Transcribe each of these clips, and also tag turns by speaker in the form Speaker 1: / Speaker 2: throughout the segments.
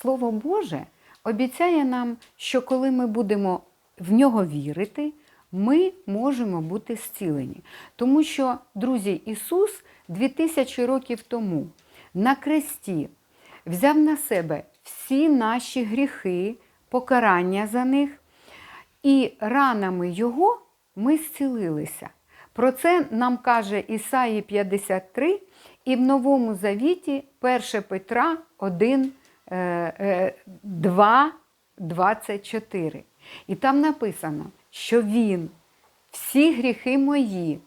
Speaker 1: Слово Боже обіцяє нам, що коли ми будемо в нього вірити, ми можемо бути зцілені. Тому що, друзі, Ісус 2000 років тому на кресті взяв на себе всі наші гріхи, покарання за них, і ранами Його ми зцілилися. Про це нам каже Ісаї 53 і в Новому Завіті 1 Петра 1, е, е, 2, 24. І там написано, що Він всі гріхи мої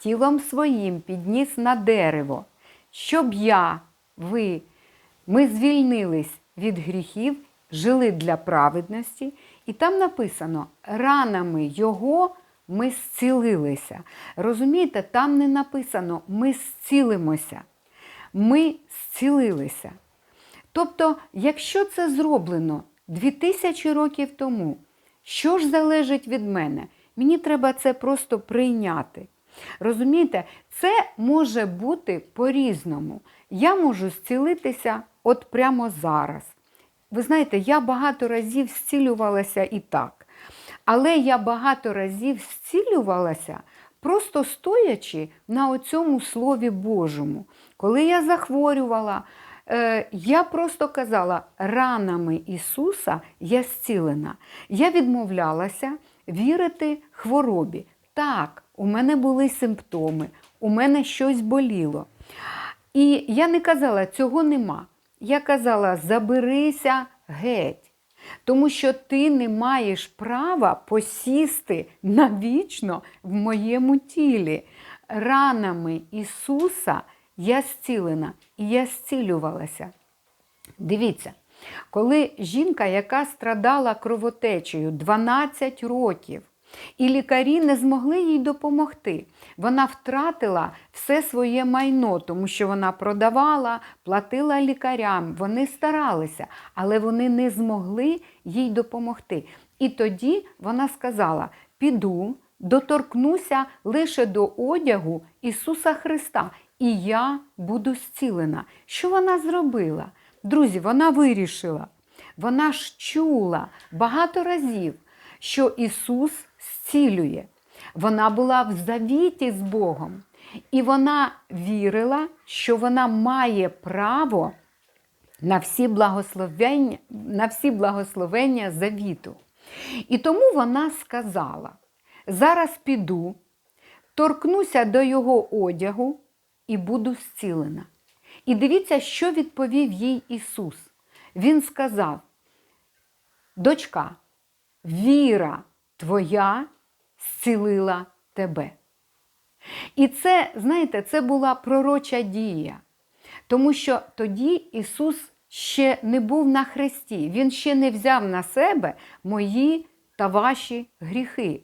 Speaker 1: тілом своїм підніс на дерево, щоб я, ви, ми звільнились від гріхів, жили для праведності. І там написано, ранами Його ми зцілилися. Розумієте, там не написано ми зцілимося. Ми зцілилися. Тобто, якщо це зроблено 2000 років тому, що ж залежить від мене? Мені треба це просто прийняти. Розумієте, це може бути по-різному. Я можу зцілитися от прямо зараз. Ви знаєте, я багато разів зцілювалася і так. Але я багато разів зцілювалася, просто стоячи на оцьому Слові Божому. Коли я захворювала, я просто казала, ранами Ісуса я зцілена. Я відмовлялася вірити хворобі. Так, у мене були симптоми, у мене щось боліло. І я не казала, цього нема. Я казала, заберися геть. Тому що ти не маєш права посісти навічно в моєму тілі. Ранами Ісуса я зцілена і я зцілювалася. Дивіться, коли жінка, яка страдала кровотечею 12 років, і лікарі не змогли їй допомогти. Вона втратила все своє майно, тому що вона продавала, платила лікарям, вони старалися, але вони не змогли їй допомогти. І тоді вона сказала: піду, доторкнуся лише до одягу Ісуса Христа, і я буду зцілена. Що вона зробила? Друзі, вона вирішила, вона ж чула багато разів, що Ісус зцілює. Вона була в завіті з Богом. І вона вірила, що вона має право на всі благословення, на всі благословення завіту. І тому вона сказала: зараз піду, торкнуся до його одягу і буду зцілена. І дивіться, що відповів їй Ісус. Він сказав: Дочка, віра твоя зцілила тебе. І це, знаєте, це була пророча дія. Тому що тоді Ісус ще не був на хресті, Він ще не взяв на себе мої та ваші гріхи.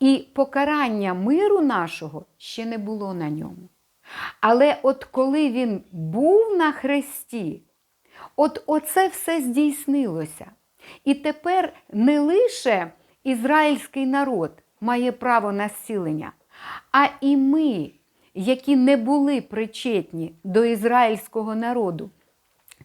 Speaker 1: І покарання миру нашого ще не було на ньому. Але от коли він був на хресті, от оце все здійснилося. І тепер не лише ізраїльський народ має право на зцілення, а і ми, які не були причетні до ізраїльського народу.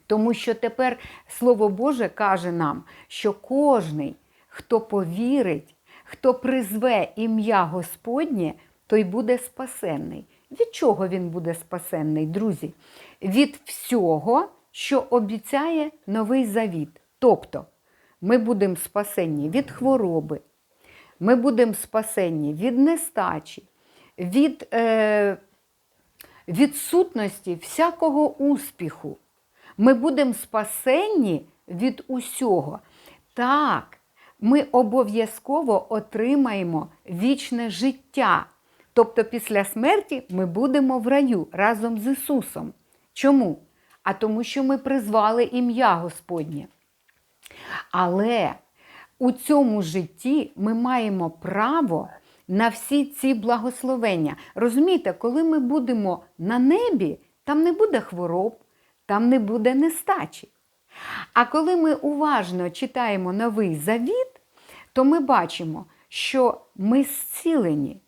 Speaker 1: Тому що тепер Слово Боже каже нам, що кожний, хто повірить, хто призве ім'я Господнє, той буде спасенний. Від чого він буде спасенний, друзі? Від всього, що обіцяє новий завіт. Тобто ми будемо спасенні від хвороби, ми будемо спасенні від нестачі, від е, відсутності всякого успіху. Ми будемо спасенні від усього. Так, ми обов'язково отримаємо вічне життя. Тобто після смерті ми будемо в раю разом з Ісусом. Чому? А тому, що ми призвали ім'я Господнє. Але у цьому житті ми маємо право на всі ці благословення. Розумієте, коли ми будемо на небі, там не буде хвороб, там не буде нестачі. А коли ми уважно читаємо новий завіт, то ми бачимо, що ми зцілені.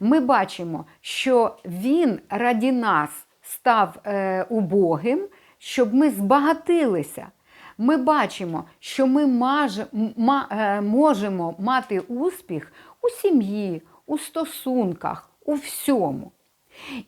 Speaker 1: Ми бачимо, що Він раді нас став е, убогим, щоб ми збагатилися. ми бачимо, що ми е, можемо мати успіх у сім'ї, у стосунках, у всьому.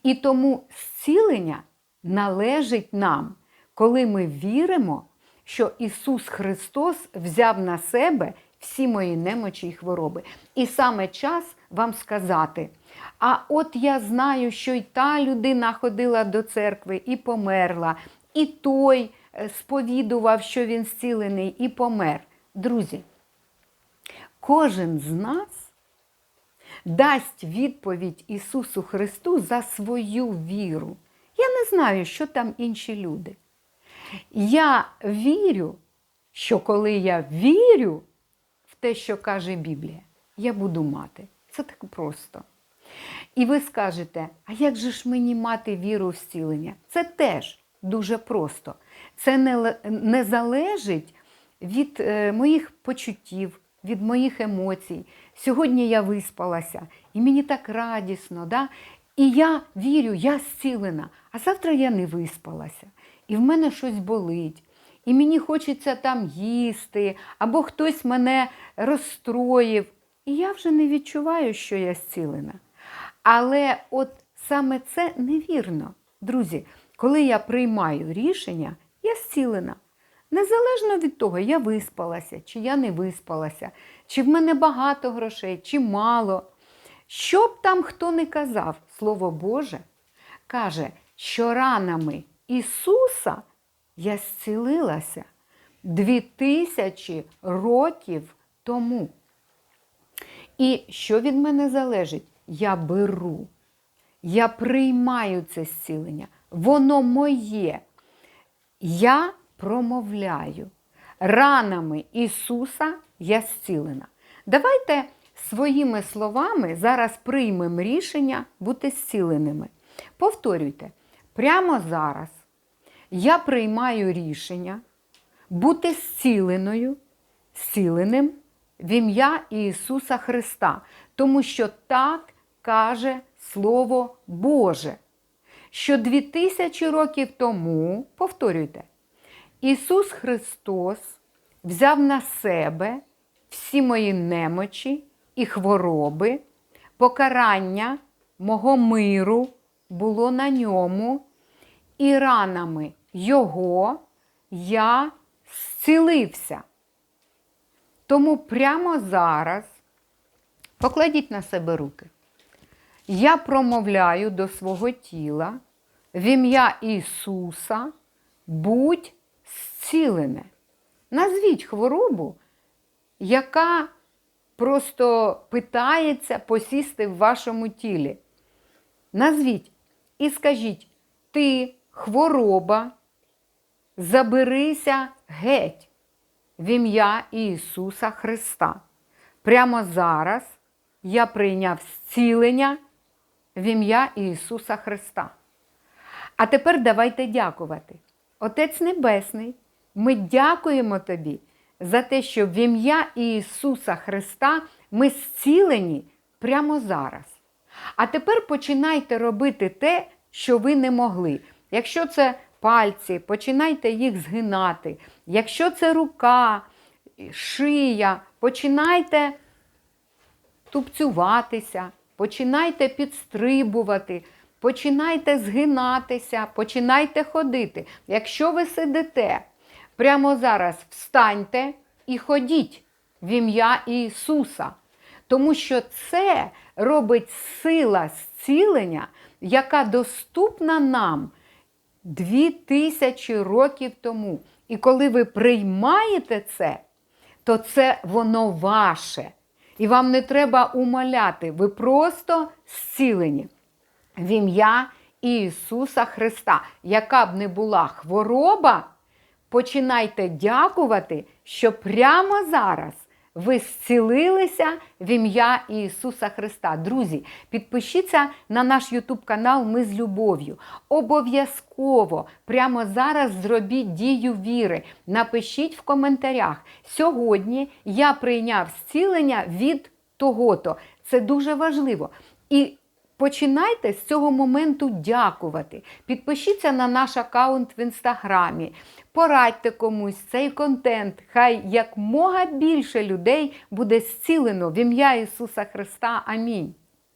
Speaker 1: І тому зцілення належить нам, коли ми віримо, що Ісус Христос взяв на себе всі мої немочі і хвороби. І саме час вам сказати: а от я знаю, що й та людина ходила до церкви і померла, і той е, сповідував, що він зцілений, і помер. Друзі, кожен з нас дасть відповідь Ісусу Христу за свою віру. Я не знаю, що там інші люди. Я вірю, що коли я вірю в те, що каже Біблія, я буду мати. Це так просто. І ви скажете, а як же ж мені мати віру в зцілення? Це теж дуже просто. Це не, не залежить від е, моїх почуттів, від моїх емоцій. Сьогодні я виспалася, і мені так радісно. Да? І я вірю, я зцілена, а завтра я не виспалася, і в мене щось болить. І мені хочеться там їсти, або хтось мене розстроїв. І я вже не відчуваю, що я зцілена. Але от саме це невірно. Друзі, коли я приймаю рішення, я зцілена. Незалежно від того, я виспалася, чи я не виспалася, чи в мене багато грошей, чи мало. Що б там хто не казав, Слово Боже каже, що ранами Ісуса я зцілилася дві тисячі років тому. І що від мене залежить? Я беру, я приймаю це зцілення, воно моє. Я промовляю. Ранами Ісуса я зцілена. Давайте своїми словами зараз приймемо рішення бути зціленими. Повторюйте, прямо зараз я приймаю рішення бути зціленою, зціленим в ім'я Ісуса Христа, тому що так каже Слово Боже, що дві тисячі років тому, повторюйте, Ісус Христос взяв на себе всі мої немочі і хвороби, покарання мого миру було на ньому, і ранами Його я зцілився. Тому прямо зараз покладіть на себе руки. Я промовляю до свого тіла в ім'я Ісуса, будь зцілене. Назвіть хворобу, яка просто питається посісти в вашому тілі. Назвіть і скажіть, ти хвороба, заберися геть в ім'я Ісуса Христа. Прямо зараз я прийняв зцілення в ім'я Ісуса Христа. А тепер давайте дякувати. Отець Небесний, ми дякуємо Тобі за те, що в ім'я Ісуса Христа ми зцілені прямо зараз. А тепер починайте робити те, що ви не могли. Якщо це пальці, починайте їх згинати. Якщо це рука, шия, починайте тупцюватися, починайте підстрибувати, починайте згинатися, починайте ходити. Якщо ви сидите, прямо зараз встаньте і ходіть в ім'я Ісуса. Тому що це робить сила зцілення, яка доступна нам дві тисячі років тому. І коли ви приймаєте це, то це воно ваше. І вам не треба умоляти, ви просто зцілені в ім'я Ісуса Христа. Яка б не була хвороба, починайте дякувати, що прямо зараз ви зцілилися в ім'я Ісуса Христа. Друзі, підпишіться на наш Ютуб канал Ми з любов'ю. Обов'язково прямо зараз зробіть дію віри. Напишіть в коментарях. Сьогодні я прийняв зцілення від того-то. Це дуже важливо. І починайте з цього моменту дякувати. Підпишіться на наш аккаунт в інстаграмі, порадьте комусь цей контент. Хай якмога більше людей буде зцілено в ім'я Ісуса Христа. Амінь.